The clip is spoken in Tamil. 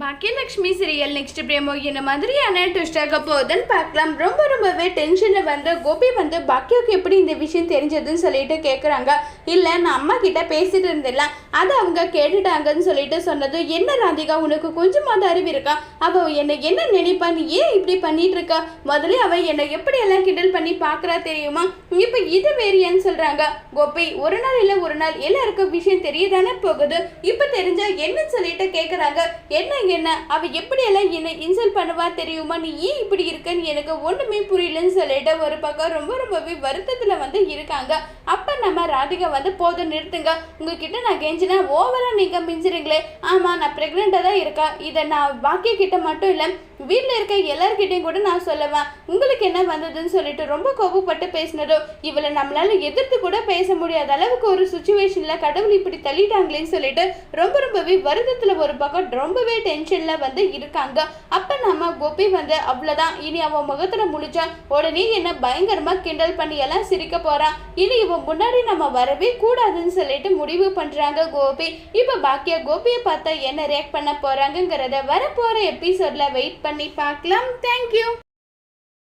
பாக்கியலட்சுமி சீரியல் நெக்ஸ்ட் பிரேமோ என்ன மாதிரியான ட்விஸ்டாக போகுதுன்னு பார்க்கலாம். ரொம்ப ரொம்பவே டென்ஷனில் வந்து கோபி வந்து பாக்கியாவுக்கு எப்படி இந்த விஷயம் தெரிஞ்சதுன்னு சொல்லிட்டு கேட்குறாங்க இல்லை நான் அம்மா கிட்ட பேசிட்டு இருந்தேன்ல. அதை அவங்க கேட்டுட்டாங்கன்னு சொல்லிட்டு சொன்னது. என்ன ராதிகா உனக்கு கொஞ்சமாவது அறிவு இருக்கா? அவள் என்னை என்ன நினைப்பா? நீ ஏன் இப்படி பண்ணிட்டு இருக்கா முதல்ல அவள் என்னை எப்படி எல்லாம் கிண்டல் பண்ணி பார்க்கறா தெரியுமா? இப்போ இது வேறியான்னு சொல்கிறாங்க கோபி ஒரு நாள் இல்லை ஒரு நாள் எல்லாருக்கும் விஷயம் தெரியதானே போகுது. இப்போ தெரிஞ்சா என்னன்னு சொல்லிட்டு கேட்குறாங்க என்ன என்ன? அவள் எப்படி எல்லாம் என்ன இன்சல்ட் பண்ணுவா தெரியுமா? நீ ஏன் இப்படி இருக்கன்னு எனக்கு ஒன்றுமே புரியலன்னு சொல்லிட்டு ஒரு பக்கம் ரொம்ப ரொம்பவே வருத்தத்தில் வந்து இருக்காங்க. அப்போ நம்ம ராதிகா வந்து போதும் நிறுத்துங்க. உங்ககிட்ட நான் மிஞ்சினா ஓவரா நீங்க மிஞ்சுறீங்களே. ஆமா நான் பிரெக்னெண்டா தான் இருக்கேன். இதை நான் பாக்கிய கிட்ட மட்டும் இல்ல வீட்டில் இருக்க எல்லார்கிட்டையும் கூட நான் சொல்லுவேன். உங்களுக்கு என்ன வந்ததுன்னு சொல்லிட்டு ரொம்ப கோபப்பட்டு பேசினதோ இவளை நம்மளால எதிர்த்து கூட பேச முடியாத அளவுக்கு ஒரு சுச்சுவேஷன்ல கடவுள் இப்படி தள்ளிட்டாங்களேன்னு சொல்லிட்டு ரொம்ப ரொம்பவே வருத்தத்தில் ஒரு பக்கம் ரொம்பவே டென்ஷன்ல வந்து இருக்காங்க. அப்ப நம்ம கோபி வந்து அவ்வளவுதான். இனி அவன் முகத்துல முழிச்சா உடனே என்ன பயங்கரமா கிண்டல் பண்ணி எல்லாம் சிரிக்க போறான். இனி இவன் முன்னாடி நம்ம வரவே கூடாதுன்னு சொல்லிட்டு முடிவு பண்றாங்க கோபி. இப்ப பாக்கியா கோபியை பார்த்தா என்ன ரியாக்ட் பண்ண போறாங்கங்கிறத வரப்போற எபிசோட்ல வெயிட் பண்ணி பார்க்கலாம். தேங்க்யூ